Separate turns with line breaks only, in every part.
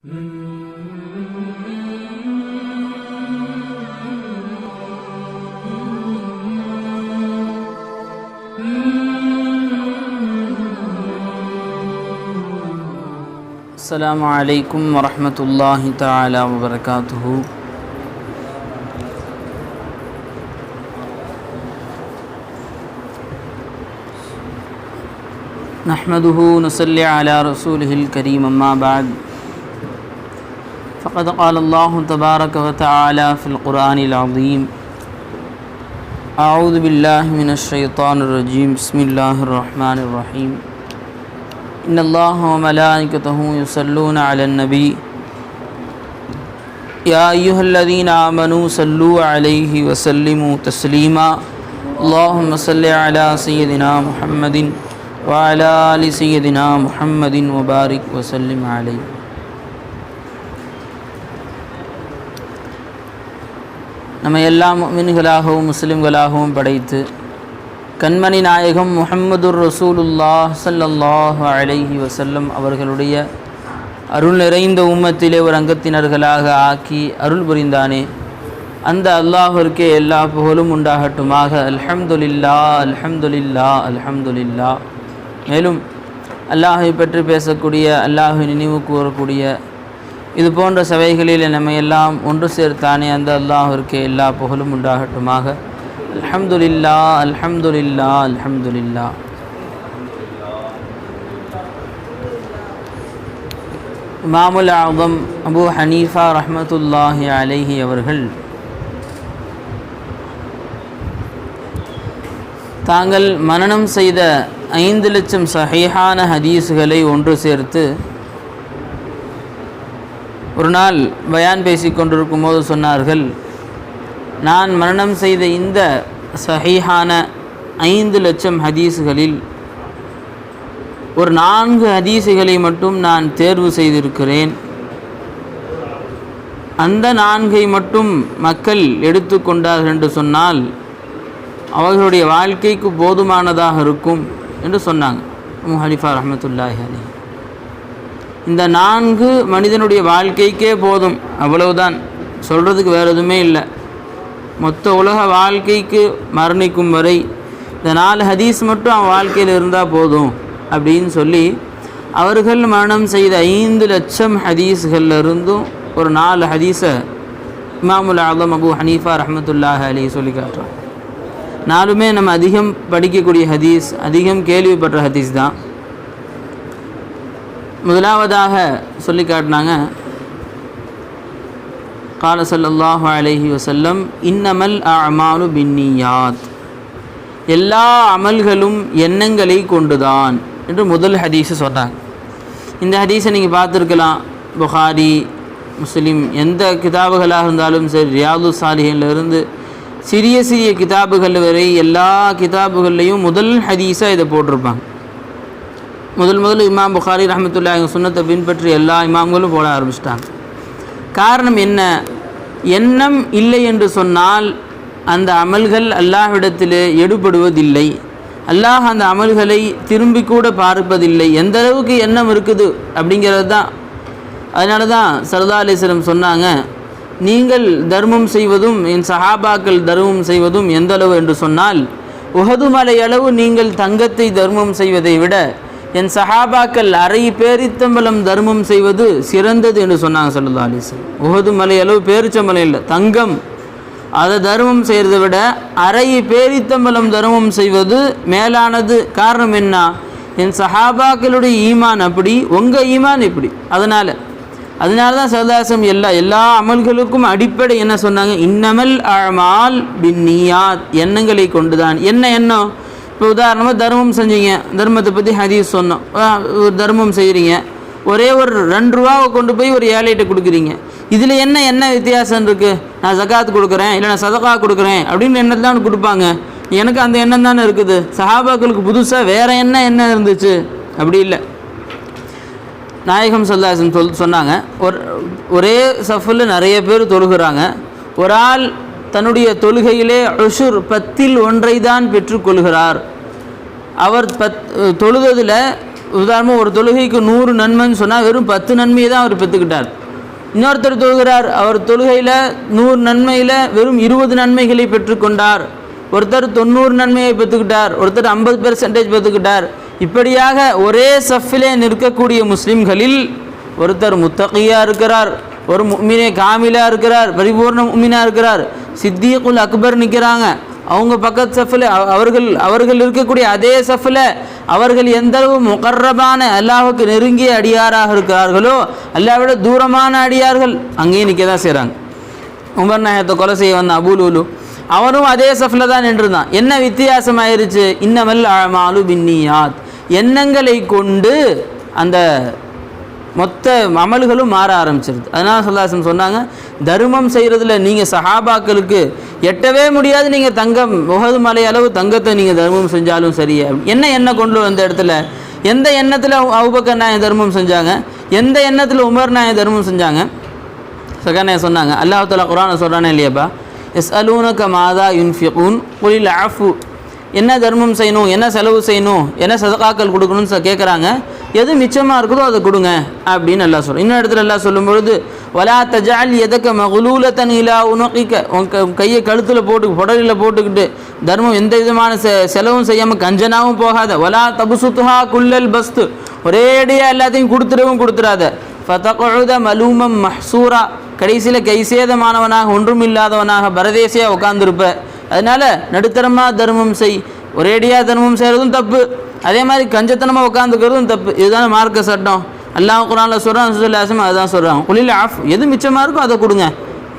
السلام عليكم ورحمة الله تعالى وبركاته. نحمده نصلي على رسوله الكريم أما بعد. فقد قال الله تبارك وتعالى في القرآن العظيم اعوذ باللہ من الشیطان الرجیم. بسم اللہ الرحمن الرحیم. ان اللہ و ملائکتہ یصلون علی النبی. یا ایہا آمنوا صلوا علیہ وسلموا تسلیما. اللہم صل علی سیدنا محمد وعلی آل سیدنا محمد وبارک وسلم علیہ. நம்ம எல்லா மின்களாகவும் முஸ்லிம்களாகவும் படைத்து கண்மணி நாயகம் முஹம்மதுர் ரசூலுல்லாஹ் ஸல்லல்லாஹு அலஹி வசல்லம் அவர்களுடைய அருள் நிறைந்த உம்மத்திலே ஒரு அங்கத்தினர்களாக ஆக்கி அருள் புரிந்தானே. அந்த அல்லாஹிற்கே எல்லா புகழும் உண்டாகட்டுமாக. அல்ஹம்துலில்லா அல்ஹம்துலில்லா அல்ஹம்துலில்லா மேலும் அல்லாஹை பற்றி பேசக்கூடிய அல்லாஹை நினைவு கூறக்கூடிய இது போன்ற சபைகளில் நம்மை எல்லாம் ஒன்று சேர்த்தானே அந்த அல்லாஹிற்கு எல்லா புகழும் உண்டாகட்டுமாக. அல்ஹம்துலில்லா அல்ஹம்துலில்லா அல்ஹம்துலில்லா. இமாமுல் ஆகம் அபு ஹனீஃபா ரஹமத்துல்லாஹி அலைஹி அவர்கள் தாங்கள் மனனம் செய்த ஐந்து லட்சம் சஹீஹான ஹதீஸுகளை ஒன்று சேர்த்து ஒரு நாள் பயான் பேசிக் கொண்டிருக்கும் போது சொன்னார்கள் நான் மரணம் செய்த இந்த சஹீஹான ஐந்து லட்சம் ஹதீஸுகளில் ஒரு நான்கு ஹதீஸுகளை மட்டும் நான் தேர்வு செய்திருக்கிறேன். அந்த நான்கை மட்டும் மக்கள் எடுத்துக்கொண்டார்கள் என்று சொன்னால் அவர்களுடைய வாழ்க்கைக்கு போதுமானதாக இருக்கும் என்று சொன்னாங்க. முஹலிஃபா ரஹமத்துல்லாஹி அலி இந்த நான்கு மனிதனுடைய வாழ்க்கைக்கே போதும் அவ்வளவுதான். சொல்கிறதுக்கு வேறு எதுவுமே இல்லை. மொத்த உலக வாழ்க்கைக்கு மரணிக்கும் வரை இந்த நாலு ஹதீஸ் மட்டும் அவன் வாழ்க்கையில் இருந்தால் போதும் அப்படின்னு சொல்லி அவர்கள் மரணம் செய்த ஐந்து லட்சம் ஹதீஸ்கள்ல இருந்தும் ஒரு நாலு ஹதீஸை இமாமுல் ஆலம் அபு ஹனீஃபா ரஹமத்துல்லாஹ் அலி சொல்லி காட்டுறான். நாலுமே நம்ம அதிகம் படிக்கக்கூடிய ஹதீஸ் அதிகம் கேள்விப்பட்ட ஹதீஸ் தான். முதலாவதாக சொல்லி காட்டினாங்க. கால சல்லாஹு அலஹி வசல்லம் இன்னமல் அமாலு பின்னியாத். எல்லா அமல்களும் எண்ணங்களை கொண்டுதான் என்று முதல் ஹதீஸை சொன்னாங்க. இந்த ஹதீஸை நீங்கள் பார்த்துருக்கலாம். புகாரி முஸ்லீம் எந்த கிதாபுகளாக இருந்தாலும் சரி ரியாது சாலிகளிலிருந்து சிறிய சிறிய கிதாபுகள் வரை எல்லா கிதாபுகள்லேயும் முதல் ஹதீஸாக இதை போட்டிருப்பாங்க. முதல் முதல் இமாம் புகாரி ரஹமத்துல்லா எங்கள் சுண்ணத்தை பின்பற்றி எல்லா இமாம்களும் போட ஆரம்பிச்சிட்டாங்க. காரணம் என்ன? எண்ணம் இல்லை என்று சொன்னால் அந்த அமல்கள் அல்லாஹ்விடத்தில் எடுபடுவதில்லை. அல்லாஹ் அந்த அமல்களை திரும்பி கூட பார்ப்பதில்லை. எந்த அளவுக்கு எண்ணம் இருக்குது அப்படிங்கிறது தான். அதனால தான் சரதா அலிஸ்லம் சொன்னாங்க நீங்கள் தர்மம் செய்வதும் என் சஹாபாக்கள் தர்மம் செய்வதும் எந்த அளவு? என்று சொன்னால் உகது மலை அளவு நீங்கள் தங்கத்தை தர்மம் செய்வதை விட என் சஹாபாக்கள் அரை பேரித்தம்பலம் தர்மம் செய்வது சிறந்தது என்று சொன்னாங்க சல்லா அலிசன் உகது மலை அளவு பேரிச்சம்பலம் இல்லை தங்கம். அதை தர்மம் செய்கிறத விட அரை பேரித்தம்பலம் தர்மம் செய்வது மேலானது. காரணம் என்ன? என் சஹாபாக்களுடைய ஈமான் அப்படி உங்கள் ஈமான் இப்படி. அதனால் அதனால தான் சரதாசம் எல்லா எல்லா அமல்களுக்கும் அடிப்படை என்ன சொன்னாங்க? இன்னமல் அழமால் பின்னியாத் எண்ணங்களை கொண்டு தான் என்ன எண்ணம்? இப்போ உதாரணமாக தர்மம் செஞ்சீங்க. தர்மத்தை பற்றி ஹதீஸ் சொன்னோம் ஒரு தர்மம் செய்கிறீங்க ஒரே ஒரு ரெண்டு ரூபாவை கொண்டு போய் ஒரு ஏழைகிட்ட கொடுக்குறீங்க. இதில் என்ன என்ன வித்தியாசம் இருக்குது நான் ஜகாத் கொடுக்குறேன் இல்லை நான் சதகா கொடுக்குறேன் அப்படின்னு எண்ணத்தை தான் கொடுப்பாங்க. எனக்கு அந்த எண்ணம் தானே இருக்குது. சஹாபாக்களுக்கு புதுசாக வேறு என்ன என்ன இருந்துச்சு? அப்படி இல்லை. நாயகம் சல்லாசன் சொல் சொன்னாங்க. ஒரு ஒரே சஃபில் நிறைய பேர் தொழுகிறாங்க. ஒரு ஆள் தன்னுடைய தொழுகையிலே அஷுர் பத்தில் ஒன்றை தான் பெற்றுக்கொள்கிறார் அவர் பத் தொழுததில் உதாரணமாக ஒரு தொழுகைக்கு நூறு நன்மைன்னு சொன்னால் வெறும் பத்து நன்மையை தான் அவர் பெற்றுக்கிட்டார் இன்னொருத்தர் தொழுகிறார் அவர் தொழுகையில் நூறு நன்மையில் வெறும் இருபது நன்மைகளை பெற்றுக்கொண்டார். ஒருத்தர் தொண்ணூறு நன்மையை பெற்றுக்கிட்டார் ஒருத்தர் ஐம்பது பெர்சன்டேஜ் பெற்றுக்கிட்டார் இப்படியாக ஒரே சஃபிலே நிற்கக்கூடிய முஸ்லிம்களில் ஒருத்தர் முத்தகையாக இருக்கிறார் ஒரு முக்மினே காமிலாக இருக்கிறார் பரிபூர்ண முக்மினா இருக்கிறார் சித்தியகுல் அக்பர் நிற்கிறாங்க அவங்க பக்கத்து சஃபில் அவர்கள் அவர்கள் இருக்கக்கூடிய அதே சஃபில் அவர்கள் எந்த அளவு முகர்ரபான அல்லாஹுக்கு நெருங்கிய அடியாராக இருக்கிறார்களோ அல்லாவிட தூரமான அடியார்கள் அங்கேயும் நிற்க தான் செய்கிறாங்க உமர் நாயகத்தை கொலை செய்ய வந்த அபுலூலு அவனும் அதே சஃபில் தான் நின்றுதான் என்ன வித்தியாசம் ஆயிருச்சு இன்னமல் அழமாலு பின்னியாத். எண்ணங்களை கொண்டு அந்த மொத்த அமல்களும் மாற ஆரம்பிச்சிருது. அதனால சொல்லாசம் சொன்னாங்க தர்மம் செய்கிறதுல நீங்கள் சஹாபாக்களுக்கு எட்டவே முடியாது. நீங்கள் தங்கம் முகது மலை அளவு தங்கத்தை நீங்கள் தர்மம் செஞ்சாலும் சரி. என்ன எண்ணெய் கொண்டு வந்த இடத்துல எந்த எண்ணத்தில் அவுபக்கர் நாயன் தர்மம் செஞ்சாங்க? எந்த எண்ணத்தில் உமர் நாயன் தர்மம் செஞ்சாங்க? சகனே சொன்னாங்க அல்லாஹ் தாலா குரானை சொல்கிறானே இல்லையாப்பா? எஸ் அலூனக மாதா யுன்ஃபியூன் குலில் ஆஃபு என்ன தர்மம் செய்யணும் என்ன செலவு செய்யணும் என்ன சதகாக்கள் கொடுக்கணும்னு கேட்குறாங்க எது மிச்சமாக இருக்குதோ அதை கொடுங்க அப்படின்னு எல்லாம் சொல்கிறோம் இன்னொரு இடத்துல எல்லாம் சொல்லும்பொழுது வலா தஜால் எதக்க மகுலூலத்தன் இலா உனக்கிக்க உன் க- கையை கழுத்தில் போட்டு புடலில் போட்டுக்கிட்டு தர்மம் எந்த விதமான செ செலவும் செய்யாமல் கஞ்சனாவும் போகாத. வலா தபுசுத்துஹா குல்லல் பஸ்து. ஒரேடியாக எல்லாத்தையும் கொடுத்துடவும் கொடுத்துடாத. ஃபதகுத மலூமம் மஹ்சூரா. கடைசியில் கைசேதமானவனாக ஒன்றும் இல்லாதவனாக பரதேசியாக உட்காந்துருப்ப அதனால் நடுத்தரமாக தர்மம் செய். ஒரேடியாக தர்மம் செய்கிறதும் தப்பு. அதே மாதிரி கஞ்சத்தனமாக உட்காந்துக்கிறதும் தப்பு. இதுதானே மார்க்க சட்டம். அல்லாஹ் குரானில் சொல்கிறான் சுல்லாசம் அதுதான் சொல்கிறான் குளியில் ஆஃப் எது மிச்சமாக இருக்கோ அதை கொடுங்க.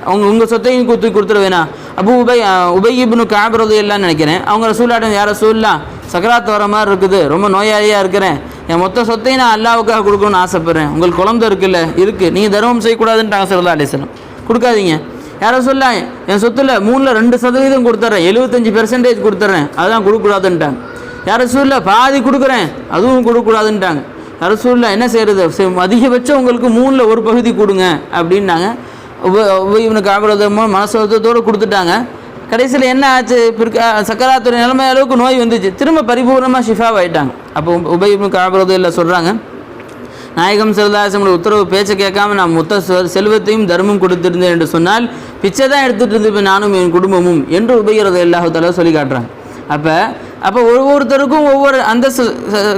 அவங்க உங்கள் சொத்தையும் கொடுத்து கொடுத்துட வேணா அப்போ உபை உபை இப்னு எல்லாம் இல்லைன்னு நினைக்கிறேன். அவங்க ரசூலாட்டம் யாரை சூழலாம் சக்கராத் வர மாதிரி இருக்குது. ரொம்ப நோயாளியாக இருக்கிறேன். என் மொத்த சொத்தையும் நான் அல்லாவுக்காக கொடுக்கணும்னு ஆசைப்பட்றேன். உங்களுக்கு குழந்தை இருக்குல்ல இருக்குது நீங்கள் தர்மம் செய்யக்கூடாதுன்ட்டாங்க சொல்லா அலிஸ்லாம் கொடுக்காதீங்க. யாரோ சொல்ல என் சொத்துல மூணில் ரெண்டு சதவீதம் கொடுத்துட்றேன் எழுபத்தஞ்சி பெர்சன்டேஜ் கொடுத்துட்றேன் அதுதான் கொடுக்கக்கூடாதுன்ட்டாங்க. யாரோ சொல்ல பாதி கொடுக்குறேன். அதுவும் கொடுக்கக்கூடாதுன்ட்டாங்க. ரசூல்லா என்ன செய்கிறது அதிகபட்சம் உங்களுக்கு மூணில் ஒரு பகுதி கொடுங்க அப்படின்னாங்க. இவனுக்கு ஆபிரதமோ மனசோதத்தோடு கொடுத்துட்டாங்க. கடைசியில் என்ன ஆச்சு? பிற்கா சக்கராத்துறை நிலைமை அளவுக்கு நோய் வந்துச்சு. திரும்ப பரிபூர்ணமாக ஷிஃபாவாயிட்டாங்க அப்போ உப இவனுக்கு இல்லை சொல்கிறாங்க நாயகம் செல்தாசங்களோட உத்தரவு பேச்சை கேட்காம நான் மொத்த செல்வத்தையும் தர்மம் கொடுத்திருந்தேன் என்று சொன்னால் பிச்சை தான் எடுத்துகிட்டு இருந்திருப்பேன் நானும் என் குடும்பமும் என்று உபயோகிறத எல்லாத்தால சொல்லி காட்டுறாங்க. அப்போ அப்போ ஒவ்வொருத்தருக்கும் ஒவ்வொரு அந்தஸ்து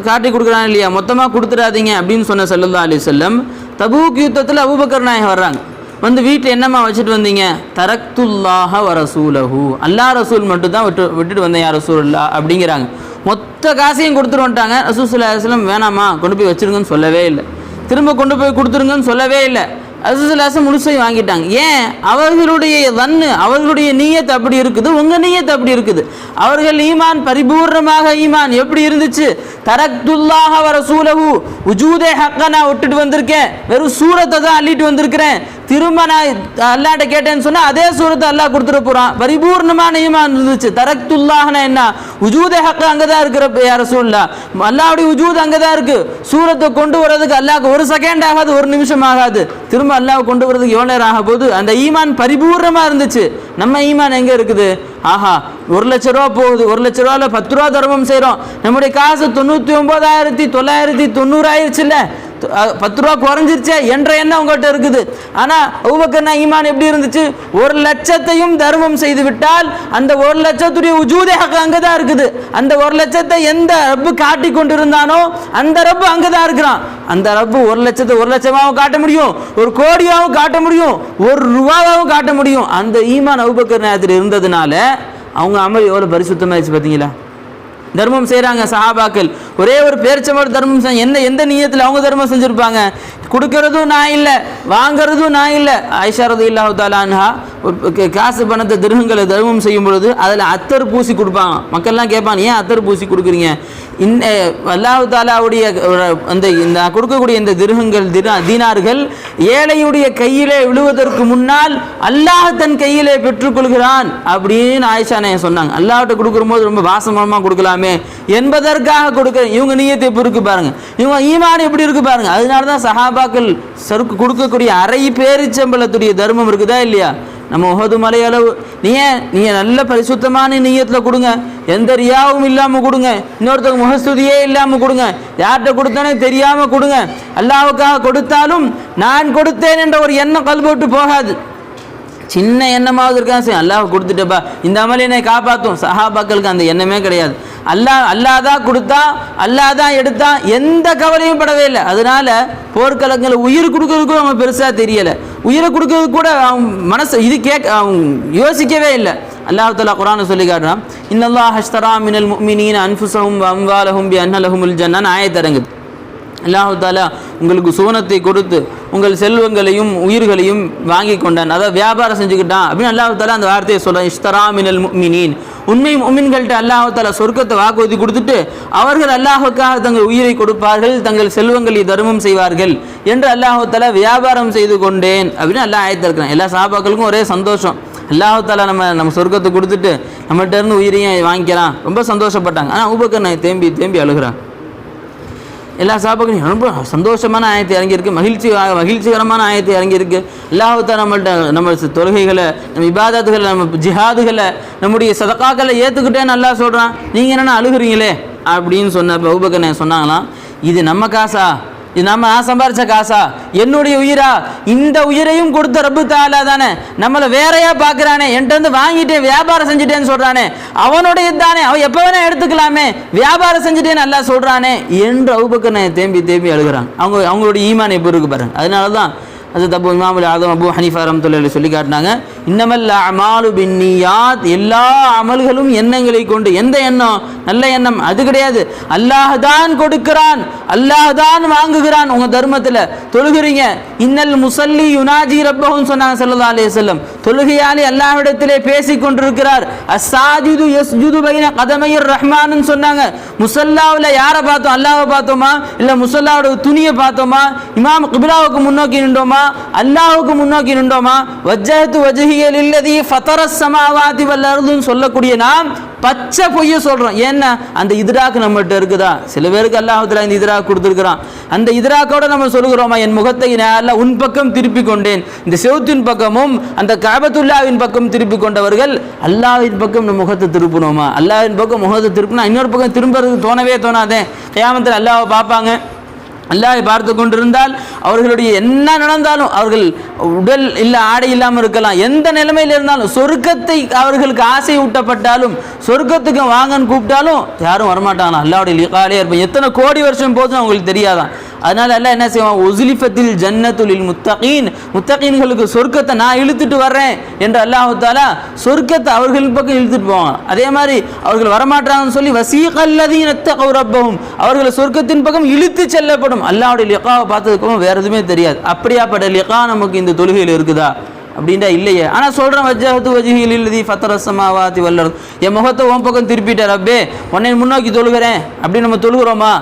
காட்டி கொடுக்குறாங்க இல்லையா? மொத்தமாக கொடுத்துடாதீங்க அப்படின்னு சொன்ன சல்லல்லா அலி செல்லம் தபூக் யுத்தத்தில் அபுபக்கர் நாயகம் வர்றாங்க. வந்து வீட்டில் என்னம்மா வச்சுட்டு வந்தீங்க? தரக்துல்லாஹ வ ரசூலஹு. அல்லா ரசூல் மட்டும் தான் விட்டு விட்டுட்டு வந்தேன் யார் ரசூல்லா அப்படிங்கிறாங்க. மொத்த காசையும் கொடுத்துட்டு வந்துட்டாங்க. ரசூல் ஸல்லல்லாஹு வேணாமா கொண்டு போய் வச்சுருங்கன்னு சொல்லவே இல்லை. திரும்ப கொண்டு போய் கொடுத்துருங்கன்னு சொல்லவே இல்லை. ரசூசுல்லாசம் முழுசையும் வாங்கிட்டாங்க. ஏன்? அவர்களுடைய தன்னு அவர்களுடைய நீயத் அப்படி இருக்குது. உங்கள் நீயத் அப்படி இருக்குது. அவர்கள் ஈமான் பரிபூர்ணமாக ஈமான். எப்படி இருந்துச்சு? தரக்துல்லாக வர சூலகு உஜூதே ஹக்கா நான் விட்டுட்டு வந்திருக்கேன். வெறும் சூரத்தை தான் அள்ளிட்டு வந்திருக்கிறேன். திரும்ப நான் அல்லாட்ட கேட்டேன்னு சொன்னால் அதே சூரத்தை அல்லாஹ் கொடுத்துட போகிறான் பரிபூர்ணமான ஈமான் இருந்துச்சு. தரக்துல்லாஹனா என்ன? உஜூதே ஹக்கு அங்கே தான் இருக்கிற யார சூழ்லா அல்லாவுடைய உஜூத் அங்கே தான் இருக்கு. சூரத்தை கொண்டு வர்றதுக்கு அல்லாஹ்க்கு ஒரு செகண்ட் ஆகாது ஒரு நிமிஷம் ஆகாது. திரும்ப அல்லாஹ் கொண்டு வர்றதுக்கு எவ்வளோ நேரம் ஆக போகுது அந்த ஈமான் பரிபூர்ணமாக இருந்துச்சு. நம்ம ஈமான் எங்கே இருக்குது? ஆஹா ஒரு லட்ச ரூபா போகுது. ஒரு லட்ச ரூபாவில் பத்து ரூபா தர்மம் செய்கிறோம் நம்முடைய காசு தொண்ணூற்றி ஒம்பதாயிரத்தி தொள்ளாயிரத்தி தொண்ணூறு ஆயிடுச்சுல்ல பத்து ரூபா குறைஞ்சிருச்சே என்ற எண்ணம் உங்கள்கிட்ட இருக்குது. ஆனால் அபூபக்கர் ஈமான் எப்படி இருந்துச்சு? ஒரு லட்சத்தையும் தர்மம் செய்து விட்டால் அந்த ஒரு லட்சத்துடைய உஜூதே ஹக்கு அங்கே தான் இருக்குது. அந்த ஒரு லட்சத்தை எந்த ரப்பு காட்டி கொண்டு இருந்தானோ அந்த ரப்பு அங்கே தான் இருக்கிறான். அந்த ரப்பு ஒரு லட்சத்தை ஒரு லட்சமாகவும் காட்ட முடியும் ஒரு கோடியாகவும் காட்ட முடியும் ஒரு ரூபாவாகவும் காட்ட முடியும். அந்த ஈமான் அவுபக்கர் நேரத்தில் இருந்ததுனால அவங்க அமல் எவ்வளோ பரிசுத்தமாயிடுச்சு பார்த்தீங்களா தர்மம் செய்கிறாங்க சஹாபாக்கள். ஒரே ஒரு பேரிச்சம்பழம் தர்மம் என்ன எந்த நீயத்தில் அவங்க தர்மம் செஞ்சுருப்பாங்க? கொடுக்கறதும் நான் இல்லை வாங்குறதும் நான் இல்லை. ஐஷாரது இல்லாஹு தாலான்ஹா காசு பணத்தை திருகங்களை தர்மம் செய்யும் பொழுது அதில் அத்தர் பூசி கொடுப்பாங்க. மக்கள்லாம் கேட்பாங்க ஏன் அத்தர் பூசி கொடுக்குறீங்க? இந்த அல்லாஹு தாலாவுடைய அந்த இந்த கொடுக்கக்கூடிய இந்த திருகங்கள் தினா தீனார்கள் ஏழையுடைய கையிலே விழுவதற்கு முன்னால் அல்லாஹ் தன் கையிலே பெற்றுக்கொள்கிறான் அப்படின்னு ஆயிஷா நான் சொன்னாங்க. அல்லாஹ்ட்ட கொடுக்கும்போது ரொம்ப வாசமரமாக கொடுக்கலாமே என்பதற்காக கொடுக்க இவங்க நீயத்தை எப்படி இருக்கு பாருங்க. இவங்க ஈமான் எப்படி இருக்கு பாருங்க. அதனால தான் சஹாபாக்கள் சருக்கு கொடுக்கக்கூடிய அரை பேரிச்சம்பளத்துடைய தர்மம் இருக்குதா இல்லையா? நம்ம உகது மலையளவு நீ ஏன் நீங்கள் நல்ல பரிசுத்தமான நீயத்தில் கொடுங்க. எந்த ரியாவும் இல்லாமல் கொடுங்க. இன்னொருத்தவங்க முகஸ்துதியே இல்லாமல் கொடுங்க. யார்கிட்ட கொடுத்தானே தெரியாமல் கொடுங்க. அல்லாவுக்காக கொடுத்தாலும் நான் கொடுத்தேன் என்ற ஒரு எண்ணம் கல்போட்டு போகாது. சின்ன எண்ணமாவது இருக்கான் சரி அல்லாஹ் கொடுத்துட்டப்பா இந்த அமல் என்னை காப்பாற்றும் சஹாபாக்களுக்கு அந்த எண்ணமே கிடையாது. அல்லாஹ் அல்லாஹ் தான் கொடுத்தா அல்லாஹ் தான் எடுத்தா எந்த கவலையும் படவே இல்லை. அதனால போர்க்களங்களை உயிர் கொடுக்கறதுக்கும் அவங்க பெருசாக தெரியலை. உயிரை கொடுக்கறது கூட அவங்க மனசு இது கேட்க அவங்க யோசிக்கவே இல்லை. அல்லாஹ் தலா குரான சொல்லி காட்டுறான். இன்னல்லா ஹஸ்தரா மினல் மினின் அன்ஃபுஸஹும் வ அம்வாலஹும் பி அன்னலஹும் ஜன்னான். ஆயத்தரங்குது அல்லாஹாலா உங்களுக்கு சுவனத்தை கொடுத்து உங்கள் செல்வங்களையும் உயிர்களையும் வாங்கி கொண்டான். அதாவது வியாபாரம் செஞ்சுக்கிட்டான். அப்படின்னு அல்லாஹு அந்த வார்த்தையை சொல்கிறான் இஷ்தரா மினல் முஃமினீன் உண்மை முமின்கள்ட்ட அல்லாஹாலா சொர்க்கத்தை வாக்குறுதி கொடுத்துட்டு அவர்கள் அல்லாஹுக்காக தங்கள் உயிரை கொடுப்பார்கள் தங்கள் செல்வங்களை தர்மம் செய்வார்கள் என்று அல்லாஹு வியாபாரம் செய்து கொண்டேன் அப்படின்னு அல்லாஹ் ஆயத்திருக்கிறான் எல்லா சாபாக்களுக்கும் ஒரே சந்தோஷம். அல்லாஹாலா நம்ம நம்ம சொர்க்கத்தை கொடுத்துட்டு நம்மகிட்ட இருந்து உயிரையும் வாங்கிக்கலாம். ரொம்ப சந்தோஷப்பட்டாங்க. ஆனால் உபக்கர் நான் தேம்பி தேம்பி அழுகிறான். எல்லா சாப்பாடும் ரொம்ப சந்தோஷமான ஆயத்தை இறங்கியிருக்கு மகிழ்ச்சி மகிழ்ச்சிகரமான ஆயத்தை இறங்கியிருக்கு அல்லாஹுத்தா நம்மள்ட்ட நம்ம தொழுகைகளை நம்ம இபாதத்துகளை நம்ம ஜிஹாதுகளை நம்முடைய சதக்காக்களை ஏற்றுக்கிட்டேன்னு நல்லா சொல்கிறான் நீங்கள் என்னென்ன அழுகுறீங்களே? அப்படின்னு சொன்ன பௌபக்கனை சொன்னாங்களாம்? இது நம்ம காசா? இது நம்ம நான் சம்பாரிச்ச காசா? என்னுடைய உயிரா? இந்த உயிரையும் கொடுத்த ரப்பு தாலா தானே. நம்மளை வேறையா பார்க்குறானே. என்கிட்ட இருந்து வாங்கிட்டேன் வியாபாரம் செஞ்சுட்டேன்னு சொல்றானே. அவனுடைய தானே. அவன் எப்போ வேணா எடுத்துக்கலாமே. வியாபாரம் செஞ்சுட்டேன்னு நல்லா சொல்றானே. என்று அவுபக்கனை தேம்பி தேம்பி அழுகுறாங்க அவங்க அவங்களுடைய ஈமான் எப்போ இருக்கு பாருங்க. அதனால தான் அது தப்பு இமாமுல் ஆதம் அபு ஹனீஃபா ரஹ்மத்துல்லாஹி சொல்லி காட்டினாங்க. இன்னமல்ல அமாலு பின்னியாத். எல்லா அமல்களும் எண்ணங்களை கொண்டு எந்த எண்ணம்? நல்ல எண்ணம். அது கிடையாது. அல்லாஹ் தான் கொடுக்கிறான். அல்லாஹ் தான் வாங்குகிறான். உங்க தர்மத்தில் தொழுகிறீங்க. இன்னல் முசல்லி யுனாஜி ரப்பஹும் சொன்னாங்க ஸல்லல்லாஹு அலே செல்லம் தொழுகையாளி அல்லாஹ்விடத்திலே பேசி கொண்டிருக்கிறார். எஸ் ஜுது பைன கதமையர் ரஹ்மான்னு சொன்னாங்க. முசல்லாவில் யாரை பார்த்தோம்? அல்லாவை பார்த்தோமா? இல்லை முசல்லாவோட துணியை பார்த்தோமா? இமாம் கிபிலாவுக்கு முன்னோக்கி நின்றோமா? அல்லாஹுக்கு முன்னோக்கி நின்றோமா? வஜ்ஜஹத்து உஹியல் இல்லதி ஃபதர சமாவாதி வல்லருதுன்னு சொல்லக்கூடிய நாம் பச்சை பொய்ய சொல்றோம். ஏன்னா அந்த இதிராக்கு நம்மகிட்ட இருக்குதா? சில பேருக்கு அல்லாஹத்தில் இந்த இத்ராக் கொடுத்துருக்குறான். அந்த இதிராக்கோட நம்ம சொல்லுகிறோமா என் முகத்தை நேரில் உன் பக்கம் திருப்பி கொண்டேன். இந்த செவத்தின் பக்கமும் அந்த காபத்துல்லாவின் பக்கம் திருப்பி கொண்டவர்கள் அல்லாவின் பக்கம் நம்ம முகத்தை திருப்பணுமா அல்லாவின் பக்கம் முகத்தை திருப்பினா இன்னொரு பக்கம் திரும்புறதுக்கு தோணவே தோணாதே. கேமத்தில் அல்லாவை பார்ப்பாங்க அல்லாஹை பார்த்து கொண்டிருந்தால் அவர்களுடைய என்ன நடந்தாலும் அவர்கள் உடல் இல்லை ஆடை இல்லாமல் இருக்கலாம். எந்த நிலைமையில் இருந்தாலும் சொர்க்கத்தை அவர்களுக்கு ஆசை ஊட்டப்பட்டாலும் சொர்க்கத்துக்கு வாங்கன்னு கூப்பிட்டாலும் யாரும் வரமாட்டாங்க அல்லாவுடைய லிகாலே இருப்பேன். எத்தனை கோடி வருஷம் போதும் அவங்களுக்கு தெரியாதான். அதனால எல்லாம் என்ன செய்வான்? ஒசுலிஃபத்தில் ஜன்னத்துலில் முத்தகீன். முத்தகீன்களுக்கு சொர்க்கத்தை நான் இழுத்துட்டு வர்றேன் என்று அல்லாஹாலா சொர்க்கத்தை அவர்கள் பக்கம் இழுத்துட்டு போவாங்க. அதே மாதிரி அவர்கள் வரமாட்டாங்கன்னு சொல்லி வசீகல்லதீன் கௌரப்பவும் அவர்களை சொர்க்கத்தின் பக்கம் இழுத்து செல்லப்படும். அல்லாவுடைய லிகாவை பார்த்ததுக்கப்புறம் வேற எதுவுமே தெரியாது. அப்படியாப்பட்ட லிகா நமக்கு இந்த தொழுகையில் இருக்குதா? அப்படின்டா இல்லையே. ஆனால் சொல்கிறேன் வஜ்ஜஹத்து வஜிஹில் இல்லதி ஃபத்தரசமாவாதி வல்லர் என் முகத்தை உன் பக்கம் திருப்பிட்டார் ரப்பே உன்னை முன்னோக்கி தொழுகிறேன். அப்படின்னு நம்ம தொழுகிறோமா?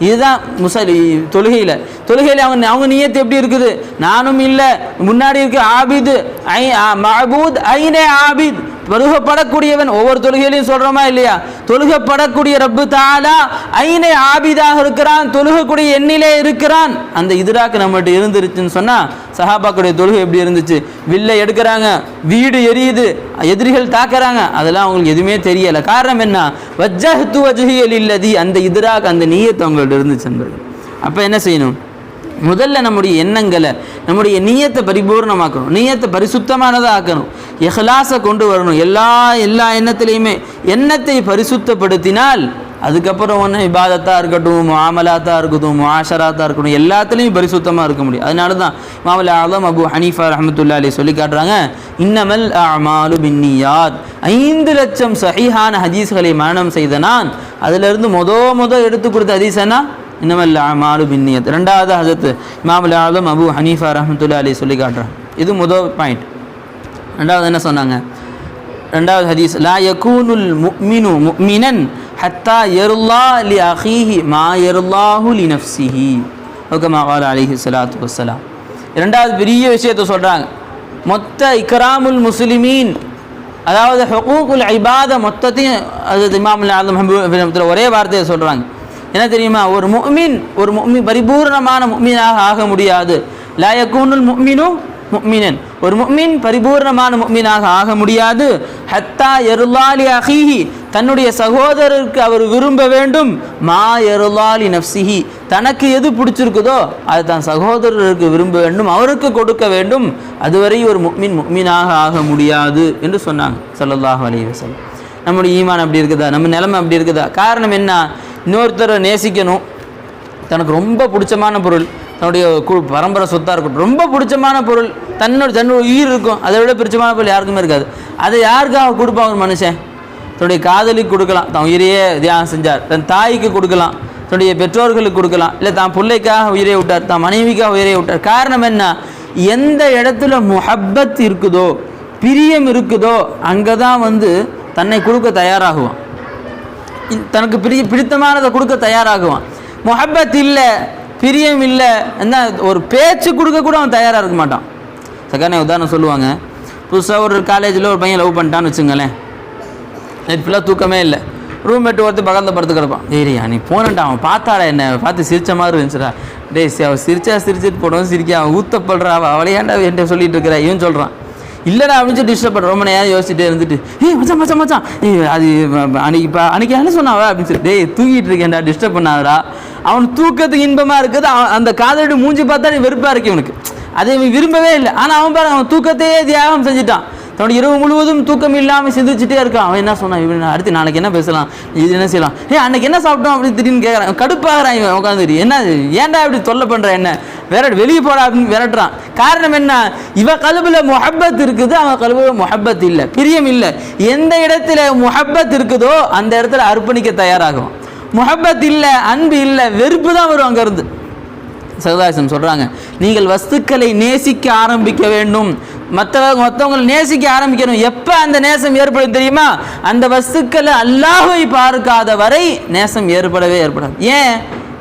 இதுதான் முசலி தொழுகையில். தொழுகையில் அவங்க அவங்க நியத்து எப்படி இருக்குது? நானும் இல்லை. முன்னாடி இருக்க ஆபிது ஐ மஹபூத் ஐனே ஆபித். தொழுகப்படக்கூடியவன் ஒவ்வொரு தொழுகையிலையும் சொல்கிறோமா இல்லையா? தொழுகப்படக்கூடிய ரப்பு தாலா ஐனை ஆபிதாக இருக்கிறான் தொழுகக்கூடிய எண்ணிலே இருக்கிறான். அந்த இதுராக்கு நம்மகிட்ட இருந்துருச்சுன்னு சொன்னால் சஹாபாக்குடைய தொழுகை எப்படி இருந்துச்சு? வில்லை எடுக்கிறாங்க வீடு எரியுது எதிரிகள் தாக்குறாங்க. அதெல்லாம் அவங்களுக்கு எதுவுமே தெரியலை. காரணம் என்ன? வஜ்ஜஹத்து வஜ்ஹியல் இல்லதி அந்த இதுராக்கு அந்த நீயத்து அவங்கள்ட்ட இருந்துச்சு நண்பர்கள் அப்போ என்ன செய்யணும்? முதல்ல நம்முடைய எண்ணங்களை நம்முடைய நீயத்தை பரிபூர்ணமாக்கணும். நீயத்தை பரிசுத்தமானதாக ஆக்கணும் இஹ்லாஸை கொண்டு வரணும். எல்லா எல்லா எண்ணத்திலையுமே எண்ணத்தை பரிசுத்தப்படுத்தினால் அதுக்கப்புறம் ஒன்று இபாதத்தாக இருக்கட்டும் மாமலாத்தாக இருக்கட்டும் ஆஷராத்தாக இருக்கட்டும் எல்லாத்துலேயும் பரிசுத்தமாக இருக்க முடியும். அதனால தான் மாமல ஆலம் அபு ஹனீஃபா ரஹமத்துல்லா அலி சொல்லி காட்டுறாங்க இன்னமல் அமாலு பின்னியாத். ஐந்து லட்சம் சஹிஹான ஹதீஸ்களை மரணம் செய்த நான் அதிலிருந்து மொத மொத எடுத்து கொடுத்த ஹதீஸ்னா இன்னமல் அமாலு பின்னியத். ரெண்டாவது ஹசத்து இமாமுல் ஆலம் அபு ஹனீஃபா ரஹமத்துல்லா அலி சொல்லி காட்டுறான் இது முதல் பாயிண்ட் ரெண்டாவது என்ன சொன்னாங்க? ரெண்டாவது ஹதீஸ் லா யகூனுல் முக்மினு முக்மினன் ஹத்தா யருல்லா லி அஹீஹி மா எருல்லாஹு லி நஃப்சிஹி. ஓகமா கால அலிஹி சலாத்து வசலாம் ரெண்டாவது பெரிய விஷயத்தை சொல்கிறாங்க மொத்த இக்ராமுல் முஸ்லிமீன் அதாவது ஹுகூக்குல் ஐபாத மொத்தத்தையும் அது இமாமுல் ஆலம் ஒரே வார்த்தையை சொல்கிறாங்க என்ன தெரியுமா? ஒரு முக்மின் ஒரு முக்மின் பரிபூர்ணமான முக்மீனாக ஆக முடியாது. லா யகூனுல் முக்மினன். ஒரு முக்மின் பரிபூர்ணமான முக்மீனாக ஆக முடியாது. ஹத்தா எருளாலி அஹீஹி. தன்னுடைய சகோதரருக்கு அவர் விரும்ப வேண்டும். மா எருளாலி நப்சிஹி தனக்கு எது பிடிச்சிருக்குதோ அது தான் சகோதரருக்கு விரும்ப வேண்டும். அவருக்கு கொடுக்க வேண்டும். அதுவரை ஒரு முக்மின் முக்மீனாக ஆக முடியாது என்று சொன்னாங்க. சல்லல்லாஹ் அலி வஸல்லம். நம்முடைய ஈமான் அப்படி இருக்குதா? நம்ம நிலைமை அப்படி இருக்குதா? காரணம் என்ன? இன்னொருத்தரை நேசிக்கணும். தனக்கு ரொம்ப பிடிச்சமான பொருள். தன்னுடைய கு பரம்பரை சொத்தாக இருக்கட்டும். ரொம்ப பிடிச்சமான பொருள் தன்னோட தன்னோட உயிர் இருக்கும். அதை விட பிடிச்சமான பொருள் யாருக்குமே இருக்காது. அதை யாருக்காக கொடுப்பான் ஒரு மனுஷன்? தன்னுடைய காதலிக்கு கொடுக்கலாம். தன் உயிரையே தியானம் செஞ்சார். தன் தாய்க்கு கொடுக்கலாம். தன்னுடைய பெற்றோர்களுக்கு கொடுக்கலாம். இல்லை தான் பிள்ளைக்காக உயிரை விட்டார். தான் மனைவிக்காக உயிரை விட்டார். காரணம் என்ன? எந்த இடத்துல முஹப்பத் இருக்குதோ பிரியம் இருக்குதோ அங்கே தான் வந்து தன்னை கொடுக்க தயாராகுவான். தனக்கு பிரிய பிடித்தமானதை கொடுக்க தயாராகுவான். முஹப்பத் இல்லை. பிரியம் இல்லை என்ன ஒரு பேச்சு கொடுக்க கூட அவன் தயாராக இருக்க மாட்டான். சக்கானே உதாரணம் சொல்லுவாங்க. புதுசாக ஒரு காலேஜில் ஒரு பையன் லவ் பண்ணிட்டான்னு வச்சுங்களேன் நைட் ஃபுல்லாக தூக்கமே இல்லை. ரூம்மேட் ஒருத்தர் பக்கத்தில் படுத்து கிடப்பான். ஏரியா நீ போனண்டா அவன் பார்த்தாடா என்ன? பார்த்து சிரிச்ச மாதிரி இருந்துச்சுடா. டேய் சி அவன் சிரிச்சா சிரிச்சிட்டு போடுவோம் சிரிக்க அவன் ஊத்தப்படுறா அவள் அவளை ஏன்டா என்கிட்ட சொல்லிட்டு இருக்கிற? இவன் சொல்கிறான் இல்லைடா அப்படின்னு சொல்லி டிஸ்டர்ப் பண்ணுற ரொம்ப நேரம் யோசிச்சுட்டே இருந்துட்டு ஏய் மச்சான் மச்சான் மச்சான் ஏய் அது அன்னைக்கு இப்போ அன்னைக்கு என்ன சொன்னாவா? அப்படின்னு சொல்லி டேய் தூங்கிட்டு இருக்கேன்டா டிஸ்டர்ப் பண்ணாதடா. அவன் தூக்கத்துக்கு இன்பமாக இருக்குது அவன் அந்த காதலோட மூஞ்சி பார்த்தா நீ வெறுப்பாக இருக்கு இவனுக்கு. அதை இவன் விரும்பவே இல்லை. ஆனால் அவன் பாரு அவன் தூக்கத்தையே தியாகம் செஞ்சுட்டான். தன்னோட இரவு முழுவதும் தூக்கம் இல்லாமல் சிந்திச்சுட்டே இருக்கான். அவன் என்ன சொன்னான்? இவன் அடுத்து நாளைக்கு என்ன பேசலாம்? இது என்ன செய்யலாம்? ஏ அன்னைக்கு என்ன சாப்பிட்டோம்? அப்படின்னு திடீர்னு கேட்குறான் கடுப்பாகிறான் இவன் உட்காந்துட்டு என்ன ஏன்டா இப்படி தொல்லை பண்ணுற என்ன? வேற வெளியே போடா அப்படின்னு விரட்டுறான். காரணம் என்ன? இவ கழுவில் முஹப்பத் இருக்குது அவன் கழுவில் முஹப்பத் இல்லை. பிரியம் இல்லை. எந்த இடத்துல முஹப்பத் இருக்குதோ அந்த இடத்துல அர்ப்பணிக்க தயாராகும். முஹப்பத் இல்லை அன்பு இல்லை வெறுப்பு தான் வரும் அங்கேருந்து. சகதாசம் சொல்கிறாங்க நீங்கள் வஸ்துக்களை நேசிக்க ஆரம்பிக்க வேண்டும். மற்றவங்க மற்றவங்களை நேசிக்க ஆரம்பிக்கணும். எப்போ அந்த நேசம் ஏற்படும் தெரியுமா? அந்த வஸ்துக்களை அல்லாஹை பார்க்காத வரை நேசம் ஏற்படவே ஏற்படாது. ஏன்?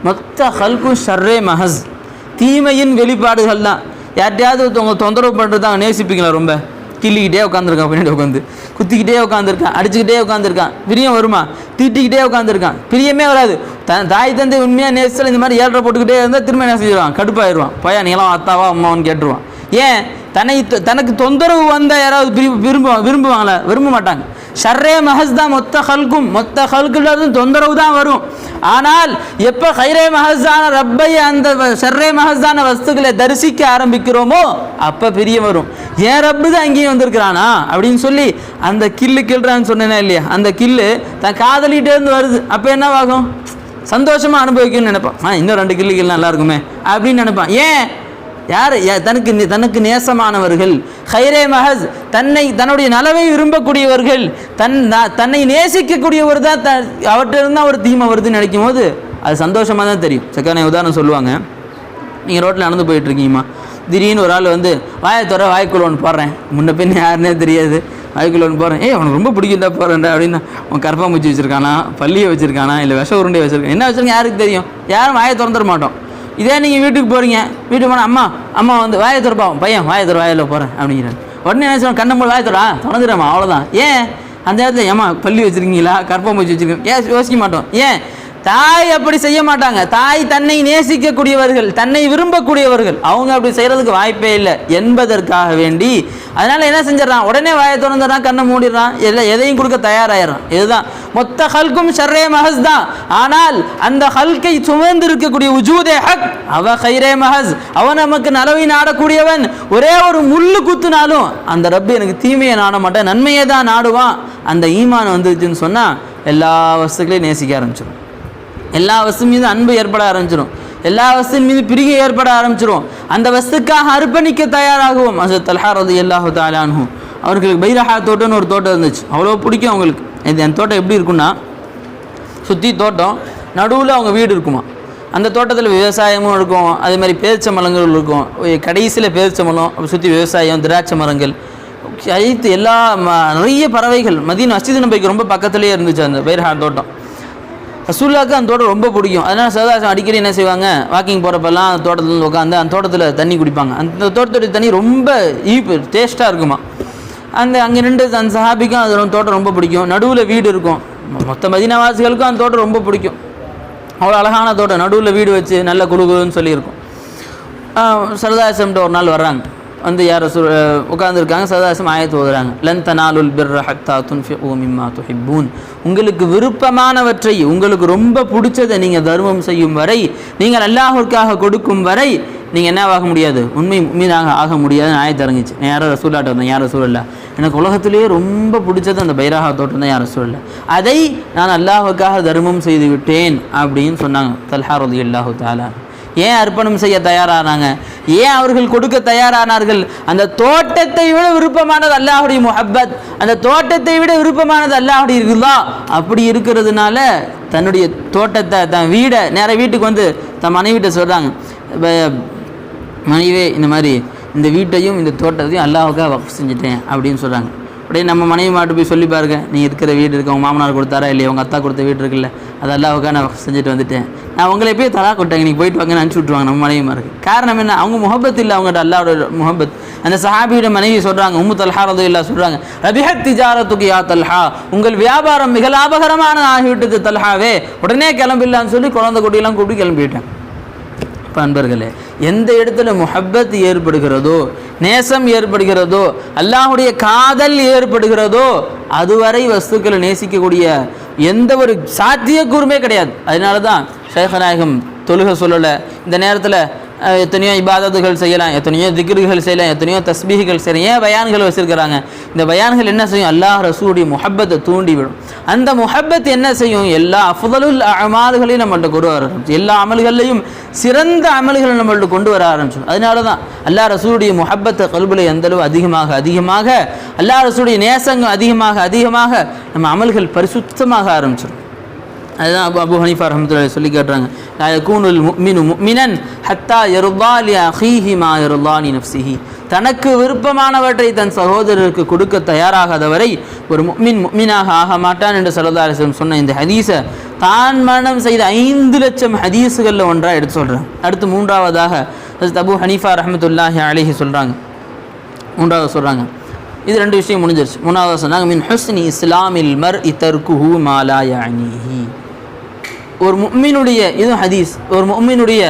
மொத்த ஹல்கும் ஷர்ரே மஹஸ். தீமையின் வெளிப்பாடுகள் தான். யார்ட்டையாவது ஒருத்தவங்க தொந்தரவு பண்ணுறது தான் நேசிப்பீங்களா ரொம்ப? கிள்ளிக்கிட்டே உட்காந்துருக்கான் பின்னாடி உட்காந்து குத்திக்கிட்டே உட்காந்துருக்கான் அடிச்சுக்கிட்டே உட்காந்துருக்கான் பிரியம் வருமா? திட்டிக்கிட்டே உட்காந்துருக்கான் பிரியமே வராது. தன் தாய் தந்தை உண்மையாக நேசத்தில் இந்த மாதிரி ஏழரை போட்டுக்கிட்டே இருந்தால் திரும்ப என்ன செஞ்சிருவான்? கடுப்பாயிடுவான் பையன் நீலாம் அத்தாவா அம்மாவான்னு கேட்டுருவான். ஏன்? தன்னை தனக்கு தொந்தரவு வந்தால் யாராவது விரும்பு விரும்புவாங்க விரும்புவாங்களா? விரும்ப மாட்டாங்க. ஷர்ரே மஹஸ் தான் மொத்த ஹல்கும் மொத்த ஹல்குல தொந்தரவு தான் வரும். ஆனால் எப்போ ஹைரே மஹஸான ரப்பை அந்த ஷர்ரே மஹஸான வஸ்துக்களை தரிசிக்க ஆரம்பிக்கிறோமோ அப்போ பிரிய வரும். ஏன் ரப்பு தான் அங்கேயும் வந்திருக்கிறானா? அப்படின்னு சொல்லி அந்த கில்லு கில்றான்னு சொன்னேனே இல்லையா? அந்த கில்லு தன் காதலிட்டே இருந்து வருது. அப்போ என்னவாகும்? சந்தோஷமாக அனுபவிக்கணும்னு நினைப்பான். ஆ இன்னும் ரெண்டு கில்லு கில் நல்லா இருக்குமே அப்படின்னு நினைப்பான். ஏன்? யார்? யா- தனக்கு நே- தனக்கு நேசமானவர்கள். ஹைரே மஹஸ் தன்னை தன்னுடைய நலவை விரும்பக்கூடியவர்கள். தன் தன்னை நேசிக்கக்கூடியவர் தான் த அவற்றிலிருந்து ஒரு தீமை வருதுன்னு நினைக்கும் போது அது சந்தோஷமாக தான் தெரியும். சக்கான உதாரணம் சொல்லுவாங்க. நீங்கள் ரோட்டில் நடந்து போயிட்டு இருக்கீங்கம்மா திடீர்னு ஒரு ஆள் வந்து வாயை துற வாய்க்குள்ள ஒன்று போடுறேன். முன்ன பின் யாருன்னே தெரியாது. வாய்க்குள்ள ஒன்று போடுறேன். ஏய் அவனுக்கு ரொம்ப பிடிக்குதா போகிறேன்டா அப்படின்னு அவன் கரப்பாம்பூச்சி வச்சுருக்கானா பள்ளியை வச்சுருக்கானா இல்லை விஷ உருண்டை வச்சுருக்கேன் என்ன வச்சுருக்கேன் யாருக்கு தெரியும்? யாரும் வாயை திறந்துட மாட்டோம். இதே நீங்கள் வீட்டுக்கு போகிறீங்க வீட்டுக்கு போனால் அம்மா அம்மா வந்து வாயை திறப்பா பையன் வாயை திற வாயில் போகிறேன் அப்படிங்கிறாங்க உடனே என்ன சொல்லுவாங்க கண்ணை மூலம் வாயை திறா திறந்துடுறேம்மா அவ்வளோதான் ஏன்? அந்த இடத்துல ஏம்மா பள்ளி வச்சுருக்கீங்களா? கற்பம் வச்சு வச்சிருக்கீங்க. ஏன் யோசிக்க மாட்டோம். ஏன்? தாய் அப்படி செய்ய மாட்டாங்க. தாய் தன்னை நேசிக்கக்கூடியவர்கள் தன்னை விரும்பக்கூடியவர்கள். அவங்க அப்படி செய்யறதுக்கு வாய்ப்பே இல்லை. என்பதற்காக வேண்டி. அதனால என்ன செஞ்சிடறான்? உடனே வாயை திறந்துடுறான் கண்ணை மூடிடுறான் எல்லாம் எதையும் கொடுக்க தயாராயிடுறான். இதுதான். மொத்த ஹல்கும் ஷர்ரே மஹஸ் தான். ஆனால் அந்த ஹல்கை சுமந்து இருக்கக்கூடிய உஜூதே ஹக் அவ ஹைரே மஹஸ். அவன் நமக்கு நலவை நாடக்கூடியவன். ஒரே ஒரு முள்ளு குத்துனாலும் அந்த ரப்பு எனக்கு தீமையை நாட மாட்டேன் நன்மையை தான் நாடுவான். அந்த ஈமான் வந்துருச்சுன்னு சொன்னால் எல்லா வசதிகளையும் நேசிக்க ஆரம்பிச்சிடும் எல்லா வசதி மீது அன்பு ஏற்பட ஆரம்பிச்சிடும் எல்லா வஸ்தின் மீது பிரிகை ஏற்பட ஆரம்பிச்சிடும் அந்த வஸ்துக்காக அர்ப்பணிக்க தயாராகுவோம். அது தல்ஹா ரது எல்லாஹு தாலானு அவர்களுக்கு பைரஹா தோட்டம்னு ஒரு தோட்டம் இருந்துச்சு. அவ்வளோ பிடிக்கும் அவங்களுக்கு. இது என் தோட்டம் எப்படி இருக்குன்னா சுற்றி தோட்டம் நடுவில் அவங்க வீடு இருக்குமா. அந்த தோட்டத்தில் விவசாயமும் இருக்கும். அதே மாதிரி பேரிச்ச மரங்கள் இருக்கும் கடைசியில் பேரிச்ச மரம் சுற்றி விவசாயம் திராட்சை மரங்கள். அனைத்து எல்லா ம- நிறைய பறவைகள் மதியம் மஸ்ஜித் நபைக்கு ரொம்ப பக்கத்துலேயே இருந்துச்சு அந்த பைரஹா தோட்டம். ரசூல்லாவுக்கு அந்த தோட்டம் ரொம்ப பிடிக்கும். அதனால் சதாசம் அடிக்கடி என்ன செய்வாங்க? வாக்கிங் போகிறப்பெல்லாம் அந்த தோட்டத்தில் உட்காந்து அந்த தோட்டத்தில் தண்ணி குடிப்பாங்க. அந்த தோட்டத்துடைய தண்ணி ரொம்ப ஈப்பு டேஸ்ட்டாக இருக்குமா? அந்த அங்கே நின்று அந்த சஹாபிக்கும் அது தோட்டம் ரொம்ப பிடிக்கும். நடுவில் வீடு இருக்கும். மொத்த மதினவாசிகளுக்கும் அந்த தோட்டம் ரொம்ப பிடிக்கும். அவ்வளோ அழகான தோட்டம். நடுவில் வீடு வச்சு நல்ல குழுகுன்னு சொல்லியிருக்கும். சரதாசம்ட்டு ஒரு நாள் வர்றாங்க. வந்து யார் ரசூல் உட்காந்துருக்காங்க சதாசம் ஆயத்து ஓதுறாங்க. லன் தனாலுல் பிர்ர ஹத்தா துன்ஃபி ஓமிம்மா துஹிப்பூன். உங்களுக்கு விருப்பமானவற்றை உங்களுக்கு ரொம்ப பிடிச்சதை நீங்கள் தர்மம் செய்யும் வரை நீங்கள் அல்லாஹிற்காக கொடுக்கும் வரை நீங்கள் என்ன ஆக முடியாது? உண்மை மீதாக ஆக முடியாதுன்னு ஆயத்து இறங்கிச்சு. நான் யாரும் ரசூலாட்ட வந்தேன் யார் ரசூல் எனக்கு உலகத்திலேயே ரொம்ப பிடிச்சது அந்த பைராக தோட்டம் தான் யார் ரசூல் அதை நான் அல்லாஹுக்காக தர்மம் செய்து விட்டேன் அப்படின்னு சொன்னாங்க. தல்ஹா ரதி அல்லாஹு தாலா ஏன் அர்ப்பணம் செய்ய தயாரானாங்க? ஏன் அவர்கள் கொடுக்க தயாரானார்கள்? அந்த தோட்டத்தை விட விருப்பமானது அல்லாஹுடைய முஹப்பத். அந்த தோட்டத்தை விட விருப்பமானது அல்லாஹுடைய இருக்குதா அப்படி இருக்கிறதுனால தன்னுடைய தோட்டத்தை தன் வீடை நேர வீட்டுக்கு வந்து தன் மனைவிட்ட சொல்கிறாங்க மனைவே இந்த மாதிரி இந்த வீட்டையும் இந்த தோட்டத்தையும் அல்லாஹுக்காக வக்ஃப் செஞ்சுட்டேன் அப்படின்னு சொல்கிறாங்க அப்படியே நம்ம மனைவி மாட்டு போய் சொல்லி பாருங்க. நீ இருக்கிற வீடு இருக்க உங்கள் மாமனார் கொடுத்தாரா இல்லையா? உங்கள் அத்தா கொடுத்த வீடு இருக்குல்ல. அது அல்லாஹுக்காக நான் வக்ஃப் செஞ்சுட்டு வந்துட்டேன். நான் உங்களை போய் தலா கொட்டாங்க நீங்கள் போயிட்டு வாங்கன்னு அனுப்பிச்சி விட்ருவாங்க நம்ம மனைவிமாருக்கு காரணம் என்ன? அவங்க முகப்பத் இல்லை. அவங்கள்ட்ட அல்லாவோட முகப்பத் அந்த சஹாபியோட மனைவி சொல்கிறாங்க உம்மு தல்ஹா ரது இல்லா சொல்கிறாங்க ரபிஹத் திஜாரத்துக்கு யா தல்ஹா. உங்கள் வியாபாரம் மிக லாபகரமான ஆகிவிட்டது தல்ஹாவே. உடனே கிளம்பிடலான்னு சொல்லி குழந்தை குட்டியெல்லாம் கூப்பிட்டு கிளம்பிட்டேன் இப்போ அன்பர்களே எந்த இடத்துல முஹப்பத் ஏற்படுகிறதோ நேசம் ஏற்படுகிறதோ அல்லாஹுடைய காதல் ஏற்படுகிறதோ அதுவரை வஸ்துக்களை நேசிக்கக்கூடிய எந்த ஒரு சாத்தியக்கூறுமே கிடையாது. அதனால தான் ஷேகநாயகம் தொழுக சொல்லலை. இந்த நேரத்தில் எத்தனையோ இபாதத்துகள் செய்யலாம் எத்தனையோ திக்ருகள் செய்யலாம் எத்தனையோ தஸ்பீகள் செய்யலாம். ஏன் பயான்கள் வச்சிருக்கிறாங்க? இந்த பயான்கள் என்ன செய்யும்? அல்லாஹ் ரசூடி முஹப்பத்தை தூண்டிவிடும். அந்த முஹப்பத் என்ன செய்யும்? எல்லா அஃதலுல் அமல்களையும் நம்மள்ட்ட கொண்டு வர ஆரம்பிச்சு எல்லா அமல்கள்லையும் சிறந்த அமல்களை நம்மள்ட்ட கொண்டு வர ஆரம்பிச்சோம் அதனால தான் அல்லாஹ் ரசூடைய முஹப்பத்தை கல்புல எந்தளவு அதிகமாக அதிகமாக அல்லாஹ் ரசூடைய நேசங்கள் அதிகமாக அதிகமாக நம்ம அமல்கள் பரிசுத்தமாக ஆரம்பிச்சிடும். அதுதான் அபு அபு ஹனீஃபா ரஹமத்துல சொல்லி கேட்டுறாங்க. லா யகூனுல் முஃமினு ஹத்தா யர்தா அஹீஹி மா யர்தா தனக்கு விருப்பமானவற்றை தன் சகோதரருக்கு கொடுக்க தயாராகாதவரை ஒரு முஃமின் முஃமினாக ஆக மாட்டான் என்று சல்லல்லாஹு சொன்ன இந்த ஹதீஸை தான் மரணம் செய்த ஐந்து லட்சம் ஹதீஸுகளில் ஒன்றாக எடுத்து சொல்கிறேன் அடுத்து மூன்றாவதாக அபு ஹனீஃபா ரஹமத்துல்லாஹி அலைஹி சொல்கிறாங்க மூன்றாவது சொல்கிறாங்க இது ரெண்டு விஷயம் முடிஞ்சிருச்சு. மூணாவது சொன்னாங்க மின் ஹுஸ்னி இஸ்லாமில் மர் இத்தர்குஹு மாலா ஒரு மும்மினுடைய இது ஹதீஸ் ஒரு மும்மினுடைய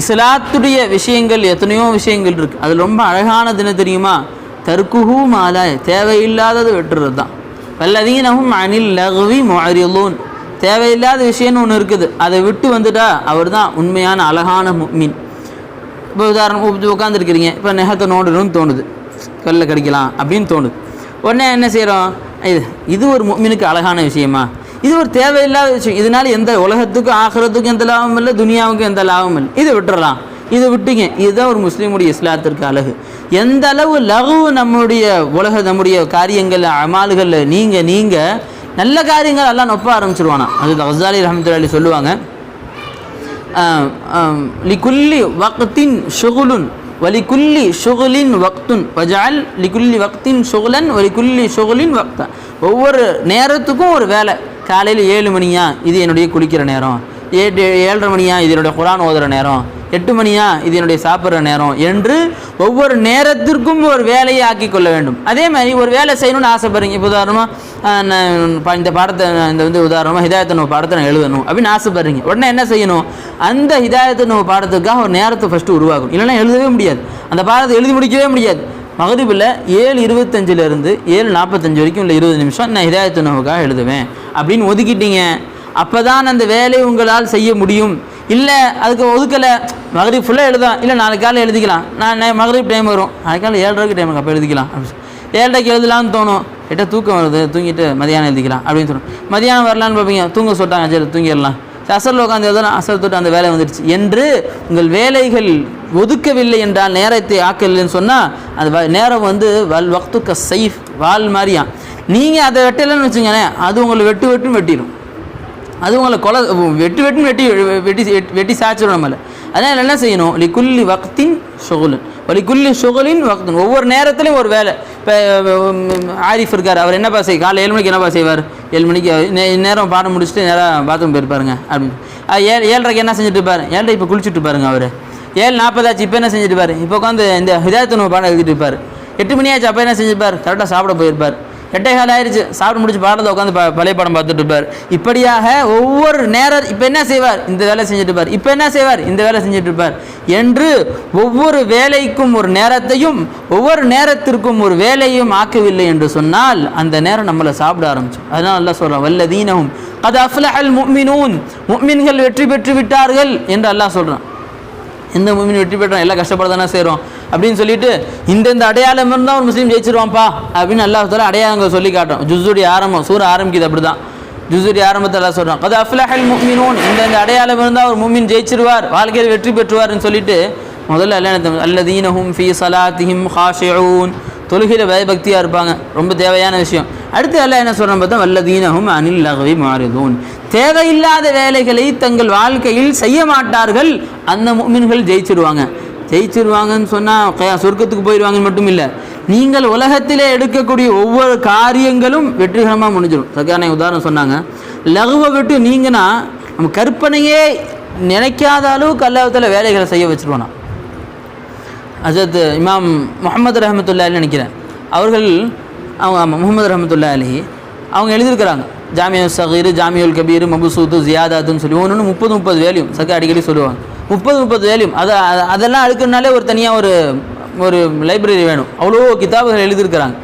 இஸ்லாத்துடைய விஷயங்கள் எத்தனையோ விஷயங்கள் இருக்கு. அது ரொம்ப அழகான தினம் தெரியுமா? தர்க்குஹு மாலா தேவையில்லாதது வெட்டுறது தான் வல்லதீனஹும் அனில் லகுவி முஅரிலூன் தேவையில்லாத விஷயம்னு ஒன்று இருக்குது. அதை விட்டு வந்துட்டா அவர் தான் உண்மையான அழகான மீன் இப்போ உதாரணம் உட்காந்துருக்கிறீங்க இப்போ நெகத்தை நோண்டணும்னு தோணுது. கல்ல கடிக்கலாம் அப்படின்னு தோணுது. உடனே என்ன செய்கிறோம் இது இது ஒரு மீனுக்கு அழகான விஷயமா? இது ஒரு தேவையில்லாத விஷயம். இதனால எந்த உலகத்துக்கும் ஆகிறதுக்கும் எந்த லாபமும் இல்லை துனியாவுக்கும் எந்த லாபமும் இல்லை. இதை விட்டுறலாம். இதை விட்டீங்க. இதுதான் ஒரு முஸ்லீமுடைய இஸ்லாத்திற்கு அழகு. எந்த அளவு லகு நம்முடைய உலக நம்முடைய காரியங்கள் அமால்களில் நீங்கள் நீங்கள் நல்ல காரியங்கள் எல்லாம் நொப்ப ஆரம்பிச்சிருவானா? அது ஹசாலி ரஹமத்துல்லாலி சொல்லுவாங்க. லிகுல்லி வக்தின் ஷுகுலுன் வலிகுல்லி ஷுகுலின் வக்துன். வஜால் லிகுல்லி வக்தின் ஷுகுலன் வலிகுல்லி ஷுகுலின் வக்தன் ஒவ்வொரு நேரத்துக்கும் ஒரு வேலை. காலையில் ஏழு மணியா இது என்னுடைய குளிக்கிற நேரம். ஏழு ஏழரை மணியா இது என்னுடைய குரான் ஓதுற நேரம். எட்டு மணியா இது என்னுடைய சாப்பிட்ற நேரம் என்று ஒவ்வொரு நேரத்திற்கும் ஒரு வேலையை ஆக்கி கொள்ள வேண்டும். அதே மாதிரி ஒரு வேலை செய்யணும்னு ஆசைப்படுறீங்க. இப்போ உதாரணமாக இந்த பாடத்தை இந்த வந்து உதாரணமாக ஹிதாயத்தை நம்ம பாடத்தை நான் எழுதணும் அப்படின்னு ஆசைப்படுறீங்க. உடனே என்ன செய்யணும்? அந்த ஹிதாயத்தை நம்ம பாடத்துக்காக ஒரு நேரத்தை ஃபஸ்ட்டு உருவாக்கும் இல்லைன்னா எழுதவே முடியாது. அந்த பாடத்தை எழுதி முடிக்கவே முடியாது. மகதிபில் ஏழு இருபத்தஞ்சிலேருந்து ஏழு நாற்பத்தஞ்சு வரைக்கும் இல்லை இருபது நிமிஷம் நான் ஹிதாயத்து நோவுக்காக எழுதுவேன். அப்படின்னு ஒதுக்கிட்டீங்க. அப்போ தான் அந்த வேலையை உங்களால் செய்ய முடியும். இல்லை அதுக்கு ஒதுக்கலை. மகரிப் ஃபுல்லாக எழுதாம் இல்லை நாளைக்கு காலையில் எழுதிக்கலாம். நான் நே- மகரிப் டைம் வரும். நாளைக்கு காலையில் ஏழரைக்கு டைம் அப்போ எழுதிக்கலாம். அப்படின்னு ஏழரைக்கு எழுதலாம்னு தோணும். கிட்ட தூக்கம் வருது. தூங்கிட்டு மதியானம் எழுதிக்கலாம். அப்படின்னு சொல்லணும் மதியானம் வரலான்னு பார்ப்பீங்க. தூங்க சொல்லிட்டாங்க. சரி தூங்கிடலாம். சரி, அசரில் உட்காந்து எழுதலாம் அசர் தொட்டு அந்த வேலை வந்துடுச்சு. என்று உங்கள் வேலைகள் ஒதுக்கவில்லை என்றால் நேரத்தை ஆக்கலைன்னு சொன்னால் அந்த வ- நேரம் வந்து வல் வக்துக்க சைஃப் வால் மாதிரியா நீங்கள் அதை வெட்டலைன்னு வச்சுங்களேன் அது உங்களை வெட்டு வெட்டுன்னு வெட்டிடும். அது உங்களை கொலை வெட்டு வெட்டுன்னு வெட்டி வெட்டி வெட்டி சாய்ச்சிடும் நம்மளை. அதனால் என்ன செய்யணும்? லிகுல்லி வக்தின் ஷுகுலன் லிக்குல்லி சுகலின் வக்தன். ஒவ்வொரு நேரத்துலையும் ஒரு வேலை. இப்போ ஆரிஃப் இருக்கார். அவர் என்னப்பா செய் காலை ஏழு மணிக்கு என்னப்பா செய்வார்? ஏழு மணிக்கு நே- நேரம் பாடம் முடிச்சுட்டு நேராக பாத்ரூம் போயிருப்பாருங்க. அப்படின்னு ஏழு ஏழரைக்கு என்ன செஞ்சுட்டு இருப்பார்? ஏழரை இப்போ குளிச்சுட்டு பாருங்க அவர். ஏழு நாற்பதாச்சு இப்போ என்ன செஞ்சுட்டு இப்போ உட்காந்து இந்த ஹிதாயத்து நோய் பாடம் எழுதிட்டு இருப்பார். எட்டு மணியாச்சு அப்போ என்ன செஞ்சிருப்பார்? கரெக்டாக சாப்பிட போயிருப்பார். எட்டே கால் ஆயிடுச்சு சாப்பிட்டு முடிச்சு பாடத்தை உட்காந்து பழைய படம் பார்த்துட்டு இருப்பார். இப்படியாக ஒவ்வொரு நேரம் இப்போ என்ன செய்வார்? இந்த வேலை செஞ்சுட்டு இருப்பார். இப்போ என்ன செய்வார்? இந்த வேலை செஞ்சுட்டு இருப்பார். என்று ஒவ்வொரு வேலைக்கும் ஒரு நேரத்தையும் ஒவ்வொரு நேரத்திற்கும் ஒரு வேலையும் ஆக்கவில்லை என்று சொன்னால் அந்த நேரம் நம்மளை சாப்பிட ஆரம்பிச்சோம் அதனால அல்லாஹ் வல்ல வல்லதீனஹும் அது அஃப்லஹல் முக்மினூன் முக்மின்கள் வெற்றி பெற்று விட்டார்கள் என்று அல்லாஹ் சொல்கிறான் எந்த மூமின் வெற்றி பெற்றோம் எல்லாம் கஷ்டப்பட தானே செய்கிறோம் அப்படின்னு சொல்லிட்டு இந்தந்த அடையாளம் இருந்தால் ஒரு முஸ்லீம் ஜெயிச்சிருவான்ப்பா அப்படின்னு அல்லாஹ் தால அடையாளங்கள் சொல்லி காட்டும் ஜுசுடைய ஆரம்பம் சூர ஆரம்பிக்குது அப்படி தான் ஜுசுடைய ஆரம்பத்தை எல்லாம் சொல்கிறோம் அது அஃப்லஹல் முஃமினூன் இந்த அடையாளம் இருந்தால் ஒரு மூமின் ஜெயிச்சிருவார் வாழ்க்கையில் வெற்றி பெற்றுவார்னு சொல்லிட்டு முதல்ல அல்ல அல்லதீனஹும் ஃபி சலாத்திஹிம் ஹாஷியூன் தொழுகையில் பயபக்தியாக இருப்பாங்க ரொம்ப தேவையான விஷயம். அடுத்து எல்லாம் என்ன சொல்கிறோம் பார்த்தா வல்லதீனகும் அனில் லகவி மாறுதூன் தேவையில்லாத வேலைகளை தங்கள் வாழ்க்கையில் செய்ய மாட்டார்கள். அந்த மீன்கள் ஜெயிச்சிருவாங்க. ஜெயிச்சிருவாங்கன்னு சொன்னால் சொர்க்கத்துக்கு போயிடுவாங்கன்னு மட்டும் இல்லை. நீங்கள் உலகத்திலே எடுக்கக்கூடிய ஒவ்வொரு காரியங்களும் வெற்றிகரமாக முடிஞ்சிடும். சக்கான உதாரணம் சொன்னாங்க. லகுவை விட்டு நீங்கன்னா நம்ம கற்பனையே நினைக்காத அளவுக்கு அல்லாஹத்தில் வேலைகளை செய்ய வச்சுருவோம் நான் அஜத் இமாம் முகமது ரஹமத்துல்லான்னு நினைக்கிறேன். அவர்கள் அவங்க ஆமாம் முகமது ரஹமத்துல்லா அலி அவங்க எழுதியிருக்கிறாங்க. ஜாமியா சகீர் ஜாமியுல் கபீர் மபுசூத்து ஜியாதாத்துன்னு சொல்லி ஒன்று முப்பது முப்பது வேலையும். சக்க அடிக்கடி சொல்லுவாங்க. முப்பது முப்பது வேலையும். அதை அதெல்லாம் அடுக்கணுனாலே ஒரு தனியாக ஒரு ஒரு லைப்ரரி வேணும். அவ்வளோ கிதாபுகள் எழுதியிருக்கிறாங்க.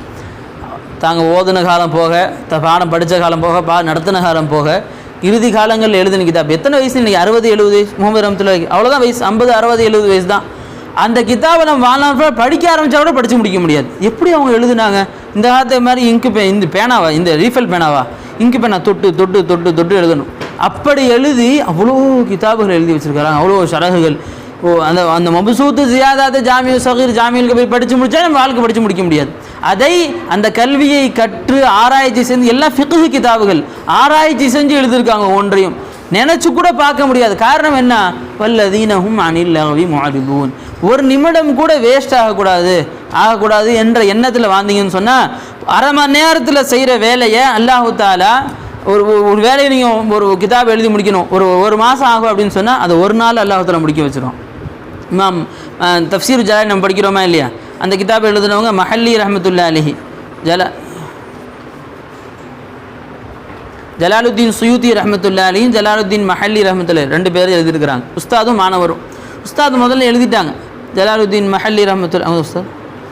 தாங்க ஓதுன காலம் போக த பாடம் படித்த காலம் போக பா நடத்தின காலம் போக இறுதி காலங்களில் எழுதின கிதாப். எத்தனை வயசு இன்றைக்கி அறுபது எழுபது வயசு? முகமது ரஹமத்துல்லா அவ்வளோதான் வயசு. ஐம்பது அறுபது எழுபது வயசு தான். அந்த கிதாபை நம்ம வாழ்நாள் படிக்க ஆரம்பித்தா கூட படித்து முடிக்க முடியாது. எப்படி அவங்க எழுதுனாங்க? இந்த காலத்தை மாதிரி இங்கு பே இந்த பேனாவா இந்த ரீஃபில் பேனாவா? இங்கு பேனா தொட்டு தொட்டு தொட்டு தொட்டு எழுதணும். அப்படி எழுதி அவ்வளோ கிதாபுகள் எழுதி வச்சிருக்காங்க. அவ்வளோ சரகுகள் ஓ அந்த அந்த மபசூத்து ஜியாதாத ஜாமியு சகீர் ஜாமியலுக்கு போய் படித்து முடித்தா நம்ம வாழ்க்கை படித்து முடிக்க முடியாது. அதை அந்த கல்வியை கற்று ஆராய்ச்சி செஞ்சு எல்லாம் ஃபிக்கு கிதாபுகள் ஆராய்ச்சி செஞ்சு எழுதியிருக்காங்க ஒன்றையும். நினச்சி கூட பார்க்க முடியாது. காரணம் என்ன? வல்லதீனஹும் அனில் லகவி மாறிபூன் ஒரு நிமிடம் கூட வேஸ்ட் ஆகக்கூடாது. ஆகக்கூடாது என்ற எண்ணத்தில் வாழ்ந்தீங்கன்னு சொன்னால் அரை மணி நேரத்தில் செய்கிற வேலையை அல்லாஹு தாலா ஒரு ஒரு- வேலையை நீங்கள் ஒரு கிதாப் எழுதி முடிக்கணும். ஒரு ஒரு மாதம் ஆகும் அப்படின்னு சொன்னால் அதை ஒரு நாள் அல்லாஹு தாலா முடிக்க வச்சிடும் இமாம் அஹ், தஃப்சீர் நம்ம படிக்கிறோமா இல்லையா? அந்த கிதாப் எழுதுனவங்க மஹல்லி ரஹமத்துல்லா அலிஹி. ஜல ஜலாலுத்தீன் சுயூத்தி ரஹமத்துல்லா அலியும் ஜலாலுத்தீன் மஹல்லி ரஹமத்துல்லா ரெண்டு பேரும் எழுதியிருக்கிறாங்க. உஸ்தாதும் மாணவரும். உஸ்தாத் முதல்ல எழுதிட்டாங்க. ஜலாலுத்தீன் மஹல்லி ரஹமத்துல்லா உஸ்தாத்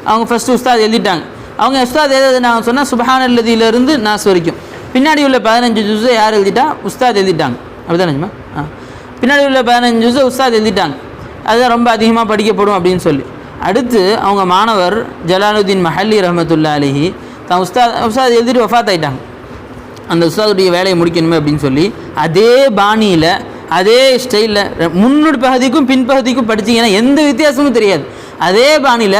அவங்க ஃபஸ்ட்டு உஸ்தாத் எழுதிட்டாங்க. அவங்க உஸ்தாத் எழுதுனாங்க சொன்னால் சுபஹான அல்லதியிலிருந்து நாஸ் வரைக்கும். பின்னாடி உள்ள பதினஞ்சு ஜூஸை யார் எழுதிட்டா? உஸ்தாத் எழுதிட்டாங்க. அப்படிதானேம்மா ஆ. பின்னாடி உள்ள பதினஞ்சு ஜூஸை உஸ்தாத் எழுதிட்டாங்க. அதுதான் ரொம்ப அதிகமாக படிக்கப்படும் அப்படின்னு சொல்லி. அடுத்து அவங்க மாணவர் ஜலாலுதீன் மஹல்லி ரஹமத்துல்லா அலிஹி தான் உஸ்தாத் உஸ்தாத் எழுதிட்டு வஃபாத் ஆயிட்டாங்க அந்த உஸ்தாதுடைய வேலையை முடிக்கணுமே அப்படின்னு சொல்லி அதே பாணியில் அதே ஸ்டைலில் முன்னோடி பகுதிக்கும் பின்பகுதிக்கும் படிச்சீங்கன்னா எந்த வித்தியாசமும் தெரியாது. அதே பாணியில்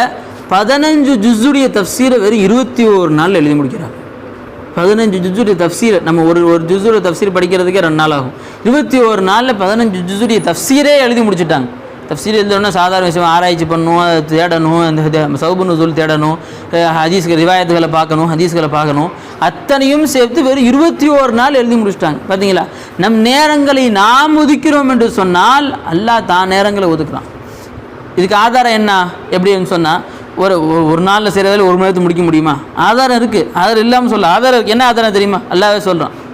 பதினஞ்சு ஜுஸுடைய தஃப்சீரை வெறும் இருபத்தி ஒரு நாள் எழுதி முடிக்கிறாங்க பதினஞ்சு ஜுஸுடைய தஃப்சீரை நம்ம ஒரு ஒரு ஜுஸுடைய தஃப்சீர் படிக்கிறதுக்கே ரெண்டு நாள் ஆகும். இருபத்தி ஒரு நாளில் பதினஞ்சு ஜுஸுடைய தஃப்சீரே எழுதி முடிச்சுட்டாங்க. தஃப்சீர் எழுதணும்னா சாதாரண விஷயம் ஆராய்ச்சி பண்ணணும் அதை தேடணும் அந்த சவுபுன்னு நுசூல் தேடணும் அஹ் ஹதீஸ்கள் ரிவாயத்துகளை பார்க்கணும் ஹதீஸ்களை பார்க்கணும். அத்தனையும் சேர்த்து வெறும் இருபத்தி ஒரு நாள் எழுதி முடிச்சிட்டாங்க. பார்த்தீங்களா நம் நேரங்களை நாம் ஒதுக்கிறோம் என்று சொன்னால் அல்லாஹ் தான் நேரங்களை ஒதுக்குறான். இதுக்கு ஆதாரம் என்ன? எப்படின்னு சொன்னால் ஒரு ஒரு- ஒரு நாளில் செய்கிற வேலை ஒரு மணி நேரத்துக்கு முடிக்க முடியுமா? ஆதாரம் இருக்குது ஆதாரம் இல்லாமல் சொல்ல. ஆதாரம் இருக்குது என்ன ஆதாரம் தெரியுமா? அல்லாவே சொல்கிறான்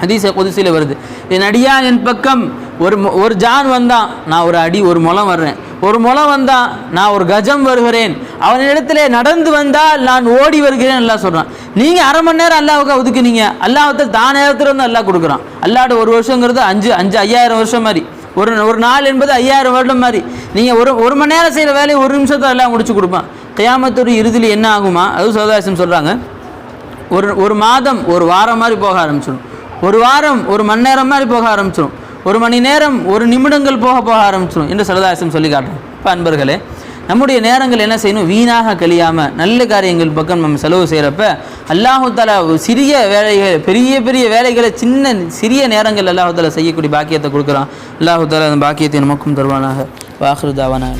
ஹதீஸ குதிசியில் வருது. என் அடியான் என் பக்கம் ஒரு ஒரு ஜான் வந்தான் நான் ஒரு அடி ஒரு முளம் வர்றேன். ஒரு முளம் வந்தான் நான் ஒரு கஜம் வருகிறேன். அவனிடத்திலே நடந்து வந்தால் நான் ஓடி வருகிறேன் எல்லாம் சொல்கிறான் நீங்கள் அரை மணி நேரம் அல்லாவுக்கு ஒதுக்குனீங்க. அல்லாஹத்தில் தான் நேரத்தில் வந்து அல்லாஹ் கொடுக்குறான். அல்லாட ஒரு வருஷங்கிறது அஞ்சு அஞ்சு ஐயாயிரம் வருஷம் மாதிரி. ஒரு ஒரு நாள் என்பது ஐயாயிரம் வருடம் மாதிரி. நீங்கள் ஒரு ஒரு மணி நேரம் செய்கிற வேலையை ஒரு நிமிஷத்தை எல்லாம் முடிச்சு கொடுப்பான். கியாமத்தோட இறுதியில் என்ன ஆகுமா? அது சோதாசம் சொல்கிறாங்க ஒரு ஒரு மாதம் ஒரு வாரம் மாதிரி போக ஆரம்பிச்சிடும். ஒரு வாரம் ஒரு மணி நேரம் மாதிரி போக ஆரம்பிச்சிடும். ஒரு மணி நேரம் ஒரு நிமிடங்கள் போக போக ஆரம்பிச்சிடும் என்று சரதாசம் சொல்லி காட்டுறோம் இப்போ அன்பர்களே நம்முடைய நேரங்கள் என்ன செய்யணும்? வீணாக கழியாமல் நல்ல காரியங்கள் பக்கம் நம்ம செலவு செய்கிறப்ப அல்லாஹால சிறிய வேலைகள் பெரிய பெரிய வேலைகளை சின்ன சிறிய நேரங்கள் அல்லாஹால செய்யக்கூடிய பாக்கியத்தை கொடுக்குறான். அல்லாஹால அந்த பாக்கியத்தை நமக்கும் தருவானாக. வாஹ்ருதாவான